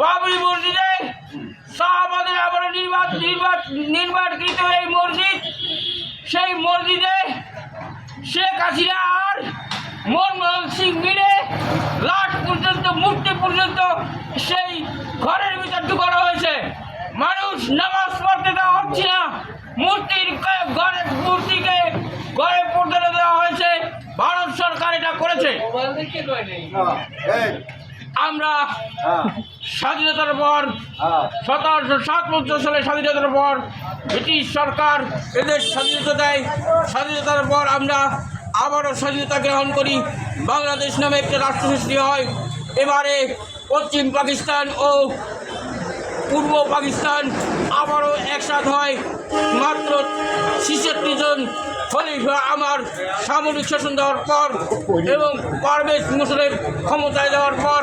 বাবরি মসজিদে শাহবাদের আবার নির্বাচ নির্বাচ নির্বাচিত এই মসজিদ। সেই মসজিদে শেখ হাসিনা আর মনমোহন সিং মিলে লাট পর্যন্ত মূর্তি পর্যন্ত সেই ঘরের ভিতর ঢুকানো হয়েছে। মানুষ নামাজ পড়তে দেওয়া হচ্ছে না। মূর্তির ঘরে মূর্তিকে ঘরে পড়তে দেওয়া হয়েছে। ভারত সরকার এটা করেছে। আমরা স্বাধীনতার পর সতেরোশো সাতচল্লিশ সালে স্বাধীনতার পর ব্রিটিশ সরকার এদের স্বাধীনতা দেয়। স্বাধীনতার পর আমরা আবারও স্বাধীনতা গ্রহণ করি। বাংলাদেশ নামে একটা রাষ্ট্র সৃষ্টি হয়। এবারে পশ্চিম পাকিস্তান ও পূর্ব পাকিস্তান আবারও একসাথ হয়। মাত্র ছেষট্টি জন খলিফা আমার সামরিক শাসন দেওয়ার পর এবং পারভেজ মুসলের ক্ষমতায় দেওয়ার পর